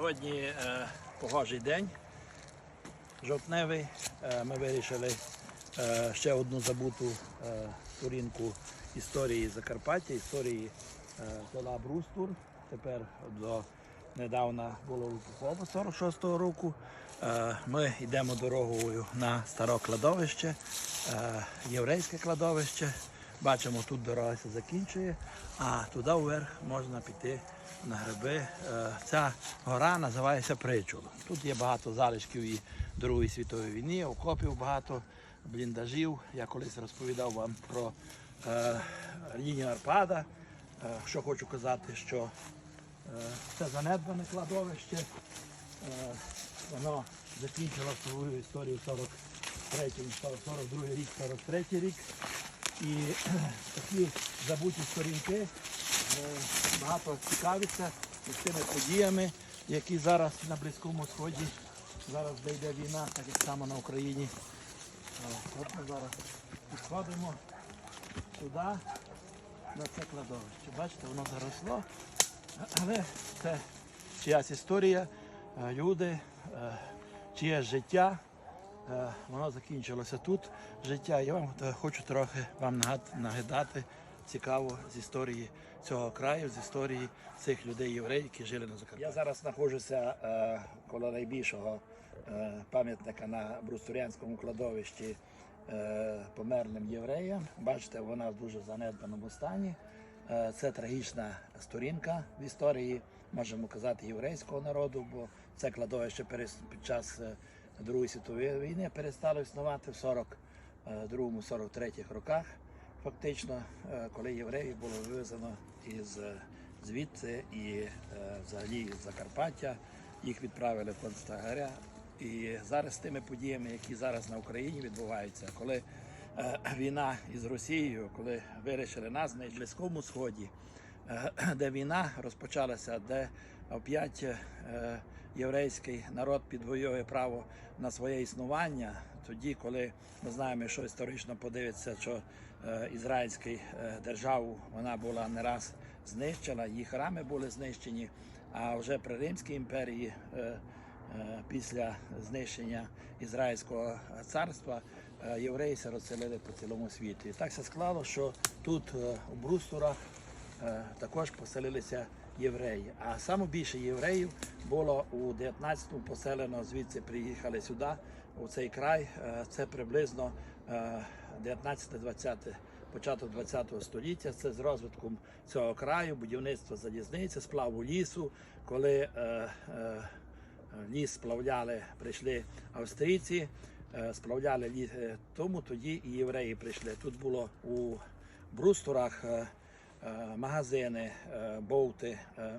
Сьогодні е, погожий день, жовтневий. Е, ми вирішили е, ще одну забуту сторінку історії Закарпаття, історії села Брустур. Тепер до недавно було окуповано 46-го року. Ми йдемо дорогою на старе кладовище, єврейське кладовище. Бачимо, тут дорога се закінчує, а туди вверх можна піти на гриби. Е, Ця гора називається Причул. Тут є багато залишків і Другої світової війни, окопів багато, бліндажів. Я колись розповідав вам про е, лінію Арпада. Е, що хочу казати, що е, це занедбане кладовище. Е, воно закінчило свою історію 43-му, 42 рік, 43 рік. І такі забуті сторінки е, багато цікавиться тими подіями, які зараз на Близькому Сході. Зараз де йде війна, так як само на Україні. Е, От ми зараз підходимо туди, на це кладовище. Бачите, воно заросло, але це чиясь історія, е, люди, чиєсь життя. Е, Воно закінчилося тут життя. Я вам е, хочу трохи вам нагадати цікаво з історії цього краю, з історії цих людей євреїв, які жили на Закарпатті. Я зараз знаходжуся е, коло найбільшого е, пам'ятника на Брустурянському кладовищі е, померлим євреям. Бачите, вона в дуже занедбаному стані. Е, Це трагічна сторінка в історії, можемо казати, єврейського народу, бо це кладовище під час е, Другої світової війни перестало існувати в 42-43 роках. Фактично, е, коли євреїв було вивезено із е, звідси і е, взагалі з Закарпаття, їх відправили в концлагеря. І зараз з тими подіями, які зараз на Україні відбуваються, коли е, війна із Росією, коли вирішили нас на Близькому Сході, е, де війна розпочалася, де оп'ять е, єврейський народ підвоює право на своє існування. Тоді, коли ми знаємо, що історично подивиться, що е, ізраїльська е, державу вона була не раз знищена, її храми були знищені. А вже при Римській імперії е, е, після знищення Ізраїльського царства е, євреї се розселили по цілому світу. І так се склало, що тут е, у Брустурах е, також поселилися євреї. А саме більше євреїв було у 19-му поселено, звідси приїхали сюди, у цей край. Е, Це приблизно е, 19-20 початок 20-го століття. Це з розвитком цього краю, будівництво залізниці, сплаву лісу, коли е, е, ліс сплавляли, прийшли австрійці, е, е, тому тоді і євреї прийшли. Тут було у Брустурах е, е, магазини, е, бовти, е,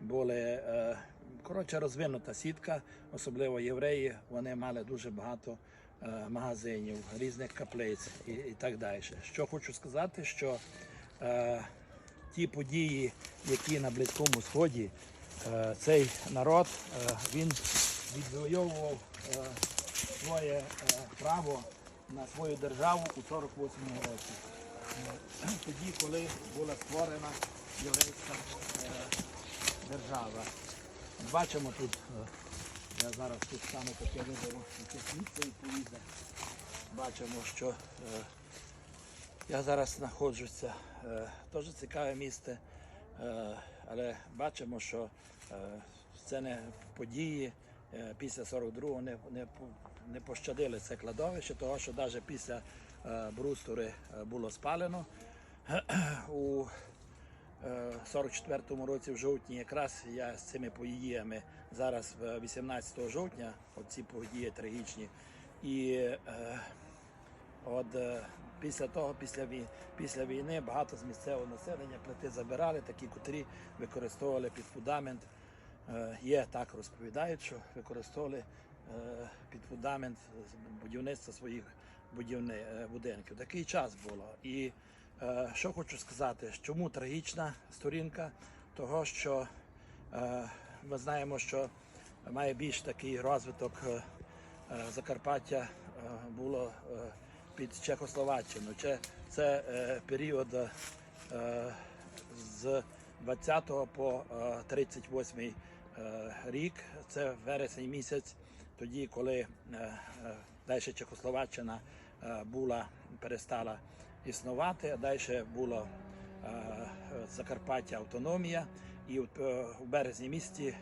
були е, коротше розвинута сітка, особливо євреї, вони мали дуже багато е, магазинів, різних каплиць і, і так далі. Що хочу сказати, що е, ті події, які на Близькому Сході, е, цей народ е, він відвоював е, своє е, право на свою державу у 48-му році. Е, Тоді, коли була створена єврейська е, держава. Бачимо тут, е, я зараз тут саме таке виберу якесь місце відповідне. Бачимо, що е, я зараз знаходжуся. Дуже цікаве місце, але бачимо, що це не події після 42-го не, не, пощадили це кладовище, того що навіть після е, Брустури е, було спалено. У е, 44-му році в жовтні якраз я з цими подіями зараз е, 18 жовтня, оці події трагічні. І е, От е, після того, після, вій- після війни, багато з місцевого населення плити забирали, такі, котрі використовували під фундамент. Е, Є так розповідають, що використовували е, під фундамент будівництва своїх е, будинків. Такий час було. І е, що хочу сказати, чому трагічна сторінка, того, що е, ми знаємо, що має більш такий розвиток е, е, Закарпаття е, було е, під Чехословаччину. Це, е, період е, з 20 по е, 38 е, рік, це вересень місяць, тоді, коли е, е, далі Чехословаччина е, була, перестала існувати, а далі було Закарпаття автономія. І е, березні місяці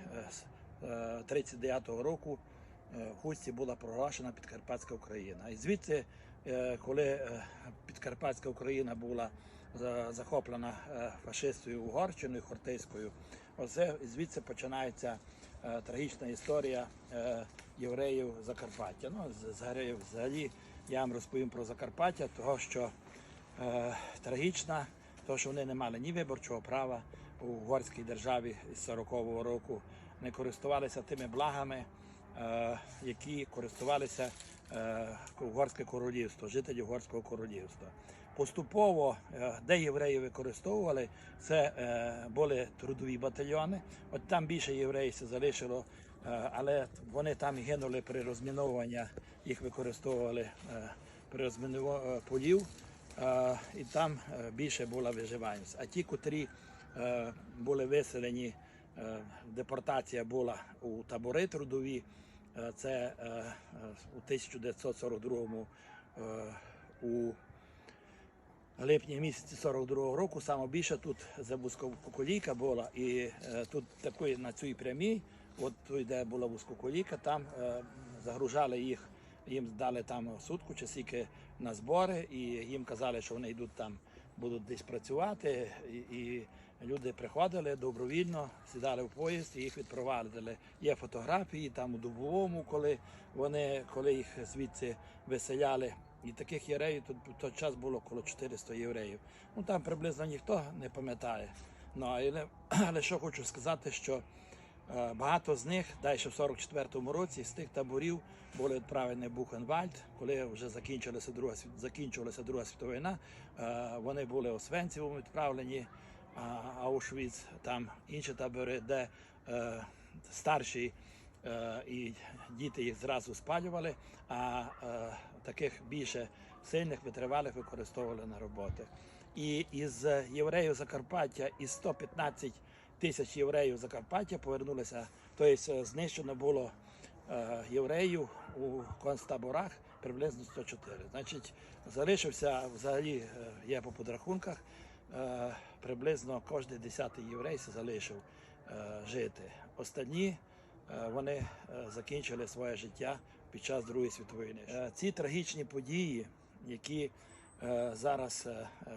е, 39-го року в Хусті була проголошена Підкарпатська Україна. І звідси, коли Підкарпатська Україна була захоплена фашистою Угорщиною, Хортейською, оце звідси починається трагічна історія е, євреїв Закарпаття. Ну, взагалі, я вам розповім про Закарпаття, того що е, трагічна, тому що вони не мали ні виборчого права у угорській державі з 40-го року, не користувалися тими благами, е, які користувалися е, угорське королівство, жителі угорського королівства. Поступово, е, де євреї використовували, це е, були трудові батальйони. От там більше євреїв залишило, е, але вони там гинули при розмінуванні, їх використовували при розмінуванні полів, і там більше була виживаність. А ті, котрі були виселені, депортація була у табори трудові, це у 1942 е, у липні місяці 42-го року саме більше тут вузькоколійка була, і е, тут такої на цій прямій, от тут, де була вузькоколійка, там е, загружали їх, їм дали там сутку чи скільки на збори, і їм казали, що вони йдуть там, будуть десь працювати, і, і люди приходили добровільно, сідали в поїзд і їх відпровадили. Є фотографії там у Дубовому, коли вони, коли їх звідси виселяли. І таких євреїв тут в той час було коло 400 євреїв. Ну там приблизно ніхто не пам'ятає. Ну але, але що хочу сказати, що е, багато з них далі в 44-му році з тих таборів були відправлені в Бухенвальд, коли вже закінчилася друга закінчувалася Друга світова війна. е, Вони були Освенцівом відправлені, а Аушвіц, там інші табори, де е, старші і діти їх зразу спалювали, а е, таких більше сильних витривалих використовували на роботи. І із євреїв Закарпаття, із 115 тисяч євреїв Закарпаття повернулися, тобто знищено було е, євреїв у концтаборах приблизно 104. Значить, залишився взагалі, е, є по подрахунках, е, приблизно кожен десятий єврей залишив е, жити. Останні е, вони е, закінчили своє життя під час Другої світової війни. Е, Ці трагічні події, які е, зараз е, е,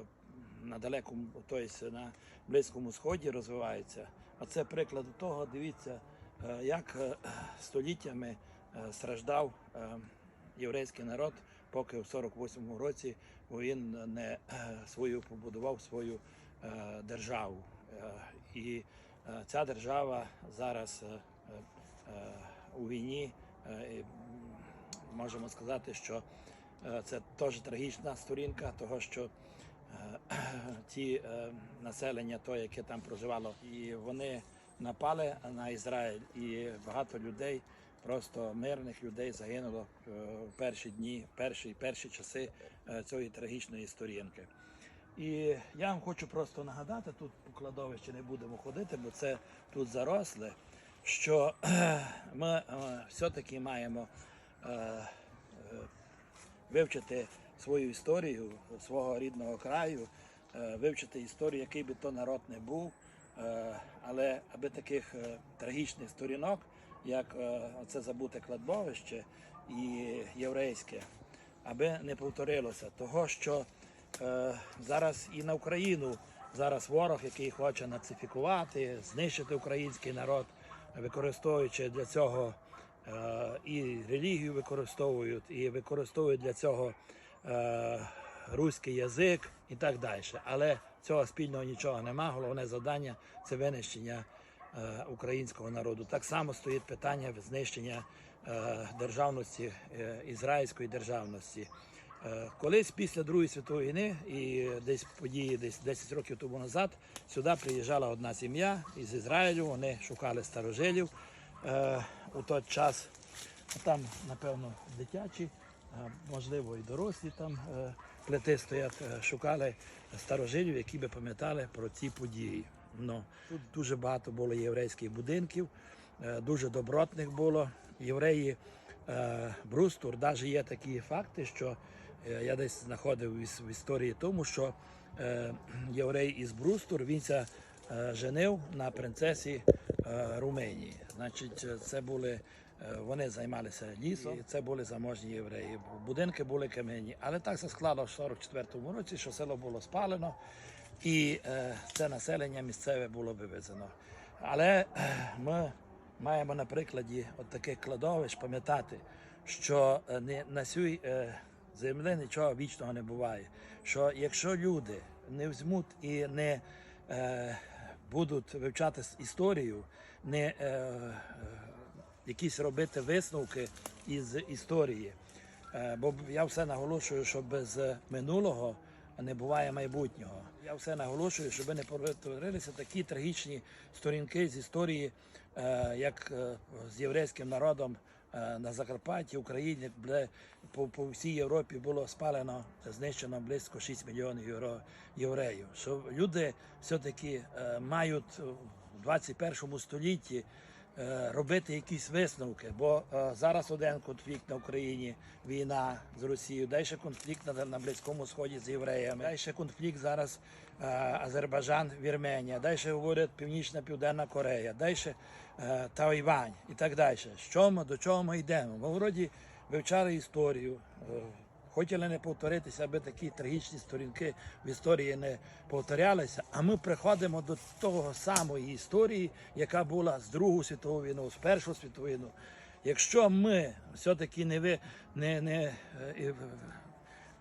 на далекому, тобто на Близькому Сході розвиваються, а це приклад того, дивіться, е, як е, століттями е, страждав е, єврейський народ, поки в 48-му році він не е, свою побудував свою е, державу. Е, І е, ця держава зараз е, е, у війні. е, Можемо сказати, що е, це теж трагічна сторінка, того що е, ті е, населення, то, яке там проживало, і вони напали на Ізраїль, і багато людей, просто мирних людей загинуло е, в перші дні, перші, перші часи е, цієї трагічної сторінки. І я вам хочу просто нагадати, тут по кладовищі не будемо ходити, бо це тут заросле, що ми е, все-таки маємо е, е, вивчити свою історію свого рідного краю, вивчити історію, який би то народ не був, але аби таких трагічних сторінок, як е, оце забуте кладбовище і єврейське, аби не повторилося, того що зараз і на Україну зараз ворог, який хоче нацифікувати, знищити український народ, використовуючи для цього е, і релігію використовують, і використовують для цього е, руський язик і так далі. Але цього спільного нічого нема. Головне завдання це винищення е, українського народу. Так само стоїть питання знищення державності, ізраїльської державності. Е, Колись після Другої світової війни і десь події, десь 10 років тому назад, сюди приїжджала одна сім'я із Ізраїлю. Вони шукали старожилів е, у той час. Там, напевно, дитячі, можливо, і дорослі там е, плити стоять, е, шукали старожилів, які би пам'ятали про ці події. Ну, тут дуже багато було єврейських будинків, е, дуже добротних було. Євреї е, Брустур, навіть є такі факти, що е, я десь знаходив в історії тому, що е, єврей із Брустур він ся е, женив на принцесі е, Румунії. Значить, е, це були е, вони займалися лісом, і це були заможні євреї. Будинки були кам'яні, але так се склало в 44-му році, що село було спалено, і е, це населення місцеве було вивезено. Але е, ми маємо на прикладі от таких кладовищ пам'ятати, що е, не, на е, землі нічого вічного не буває. Що якщо люди не візьмуть і не е, будуть вивчати історію, не е, е, якісь робити висновки із історії. Е, Бо я все наголошую, що без минулого не буває майбутнього. Я все наголошую, щоб не повторилися такі трагічні сторінки з історії, е, як е, з єврейським народом на Закарпатті, Україні, по, по всій Європі було спалено, знищено близько 6 мільйонів євро, євреїв. Що люди все-таки е, мають в 21 столітті е, робити якісь висновки, бо е, зараз один конфлікт на Україні, війна з Росією, далі конфлікт на, Близькому Сході з євреями, далі конфлікт зараз е, Азербайджан, Вірменія, далі говорять Північна Південна Корея, далі е, Тайвань і так далі. Що ми до чого ми йдемо? Ми вроді вивчали історію. Хотіли не повторитися, аби такі трагічні сторінки в історії не повторялися. А ми приходимо до того самої історії, яка була з Другу світову війну, з Першу світову війну. Якщо ми все-таки не, ви, не, не, е,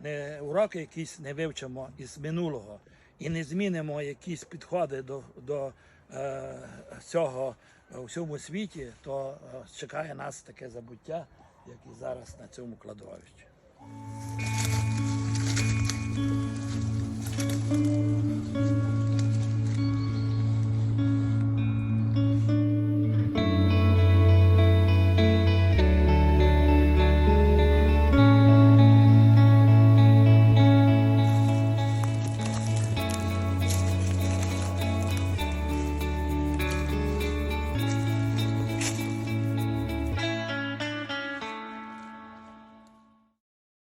не уроки якісь не вивчимо із минулого і не змінимо якісь підходи до, до е, цього у всьому світі, то е, чекає нас таке забуття, як і зараз на цьому кладовищі. thank you